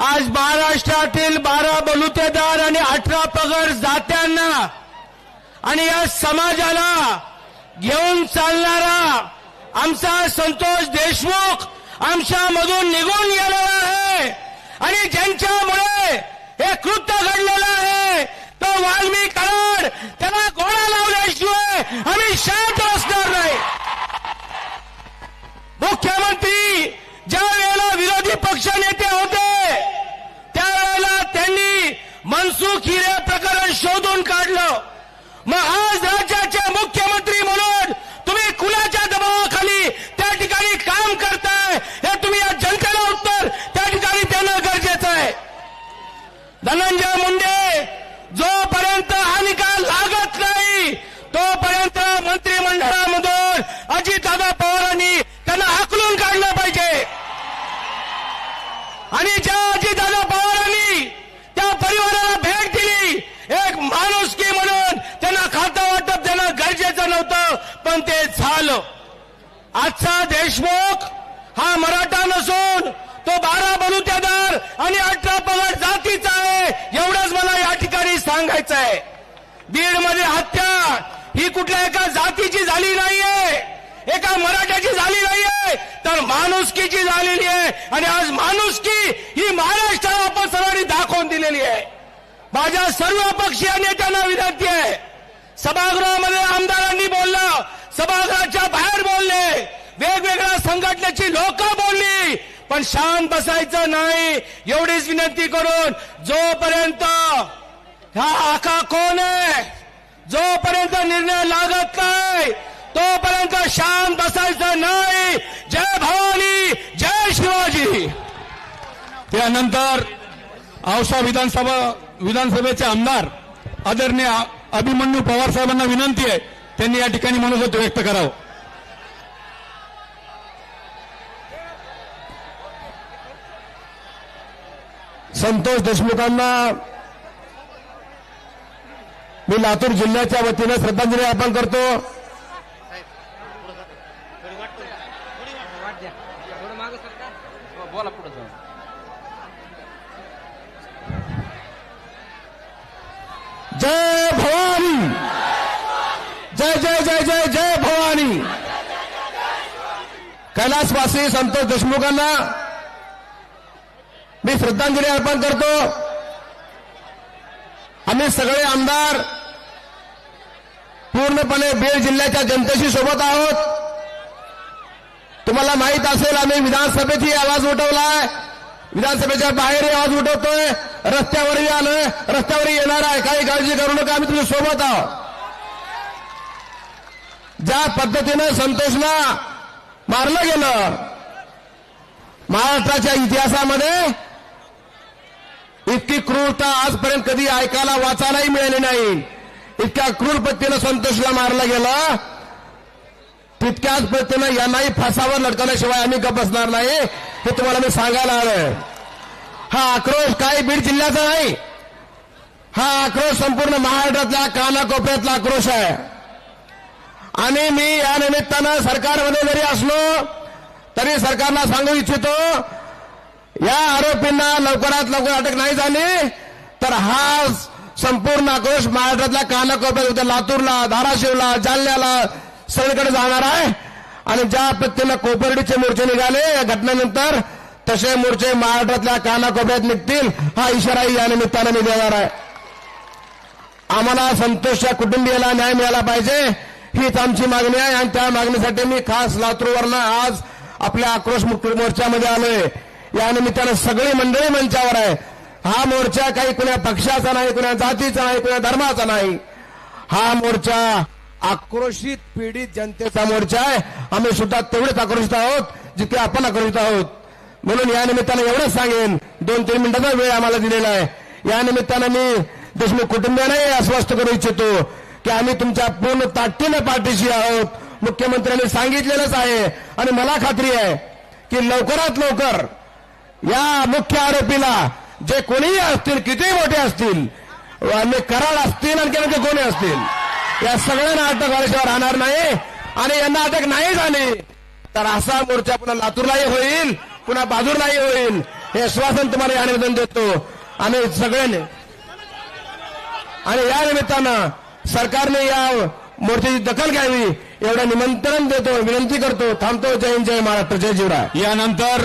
आज महाराष्ट्रातील बारा बलुतेदार आणि अठरा पगार जात्यांना आणि या समाजाला घेऊन चालणारा आमचा संतोष देशमुख आमच्यामधून निघून गेलेला आहे. आणि ज्यांच्यामुळे हे कृत्य घडलेलं आहे तो वाल्मी कराड त्याला घोडा लावल्याशिवाय आम्ही शांत बसणार नाही मुख्यमंत्री ज्या वेळेला विरोधी पक्ष नेते होते त्यावेळेला त्यांनी अचूक हिरे प्रकरण शोधून काढलं. मग आज राज्याचे मुख्यमंत्री म्हणून तुम्ही कुणाच्या दबावाखाली त्या ठिकाणी काम करताय हे तुम्ही या जनतेला उत्तर त्या ठिकाणी देणं गरजेचं आहे. धनंजय मुंडे जोपर्यंत हा निकाल लागत नाही तोपर्यंत मंत्रिमंडळामधून अजितदादा पवारांनी त्यांना हकलून काढलं पाहिजे. आणि ज्या अजितदादा पवारांनी त्या परिवाराला भेट दिली एक माणुसकी म्हणून त्यांना खातं वाटप देणं गरजेचं नव्हतं पण ते झालं. आजचा देशमुख हा मराठा नसून तो बारा बलुतेदार आणि अठरा पगड जातीचा आहे एवढंच मला या ठिकाणी सांगायचं आहे. बीडमध्ये हत्या ही कुठल्या एका जातीची झाली नाहीये एका मराठ्याची झाली नाहीये तर माणुसकीची झालेली आहे आणि आज माणुसकी ही महाराष्ट्राला आपण सर्वांनी दाखवून दिलेली आहे. माझ्या सर्व पक्षीय नेत्यांना विनंती आहे. सभागृहामध्ये आमदारांनी बोललं सभागृहाच्या बाहेर बोलले. वेगवेगळ्या संघटनेची लोक बोलली. पण शांत बसायचं नाही. एवढीच विनंती करून जोपर्यंत हा आका कोण आहे? जोपर्यंत निर्णय लागत नाही तोपर्यंत शांत बसायचं नाही. जय भवानी जय शिवाजी. त्यानंतर औसा विधानसभा विधानसभेचे आमदार आदरणीय अभिमन्यू पवार साहेबांना विनंती आहे. त्यांनी या ठिकाणी मनोगत व्यक्त करावं. संतोष देशमुखांना मी लातूर जिल्ह्याच्या वतीने श्रद्धांजली अर्पण करतो. जय जय जय जय जय जय भवानी. कैलासवासी संतोष देशमुखांना मी श्रद्धांजली अर्पण करतो. आम्ही सगळे आमदार पूर्णपणे बीड जिल्ह्याच्या जनतेशी सोबत आहोत. तुम्हाला माहीत असेल आम्ही विधानसभेतही आवाज उठवलाय. विधानसभेच्या बाहेरही आवाज उठवतोय. रस्त्यावरही आलोय. रस्त्यावरही येणार आहे. काही काळजी करू नका. आम्ही तुमच्यासोबत आहोत. ज्या पद्धतीनं संतोषला मारलं गेलं महाराष्ट्राच्या इतिहासामध्ये इतकी क्रूरता आजपर्यंत कधी ऐकायला वाचायलाही मिळाली नाही. इतक्या क्रूर पद्धतीनं संतोषला मारलं गेलं तितक्याच पद्धतीनं यांनाही फासावर लटकवल्याशिवाय आम्ही गप बसणार नाही हे तुम्हाला मी सांगायला आलोय. हा आक्रोश काही बीड जिल्ह्याचा नाही. हा आक्रोश संपूर्ण महाराष्ट्रातल्या कानाकोपऱ्यातला आक्रोश आहे. आणि मी या निमित्तानं सरकारमध्ये जरी असलो तरी सरकारला सांगू इच्छितो या आरोपींना लवकरात लवकर अटक नाही झाली तर हा संपूर्ण आक्रोश महाराष्ट्रातल्या कानाकोपऱ्यात उद्या लातूरला धाराशिवला जालन्याला सगळीकडे जाणार आहे. आणि ज्या पद्धतीनं कोपर्डीचे मोर्चे निघाले या घटनेनंतर तसे मोर्चे महाराष्ट्रातल्या कानाकोपऱ्यात निघतील हा इशाराही या निमित्तानं मी देणार आहे. आम्हाला संतोषच्या कुटुंबियाला न्याय मिळाला पाहिजे. हीच आमची मागणी आहे आणि त्या मागणीसाठी मी खास लातूरवरनं आज आपल्या आक्रोश मुक्त मोर्चामध्ये आलोय. या निमित्तानं सगळी मंडळी मंचावर आहे. हा मोर्चा काही कुण्या पक्षाचा नाही कुण्या जातीचा नाही कुण्या धर्माचा नाही. हा मोर्चा आक्रोशित पीडित जनतेचा मोर्चा आहे. आम्ही सुद्धा तेवढेच आक्रोशित आहोत जितके आपण आक्रोशित आहोत. म्हणून या निमित्तानं एवढंच सांगेन दोन तीन मिनिटाचा वेळ आम्हाला दिलेला आहे. या निमित्तानं मी देशमुख कुटुंबियांनाही आश्वस्त करू इच्छितो. की आम्ही तुमच्या पूर्ण ताकदीनं पाठीशी आहोत. मुख्यमंत्र्यांनी सांगितलेलंच आहे. आणि मला खात्री आहे की लवकरात लवकर या मुख्य आरोपीला जे कोणीही असतील कितीही मोठे असतील आणि कराड असतील आणखी आणखी कोणी असतील या सगळ्यांना अटक झाल्याशिवाय राहणार नाही आणि यांना अटक नाही झाली तर असा मोर्चा पुन्हा लातूरलाही होईल पुन्हा बाजूरलाही होईल. हे आश्वासन तुम्हाला या निवेदन देतो. आणि सगळ्यांनी आणि या निमित्तानं सरकारने या मोर्चाची दखल घ्यावी एवढं निमंत्रण देतो विनंती करतो थांबतो. जय जय महाराष्ट्र जय जीवराय यानंतर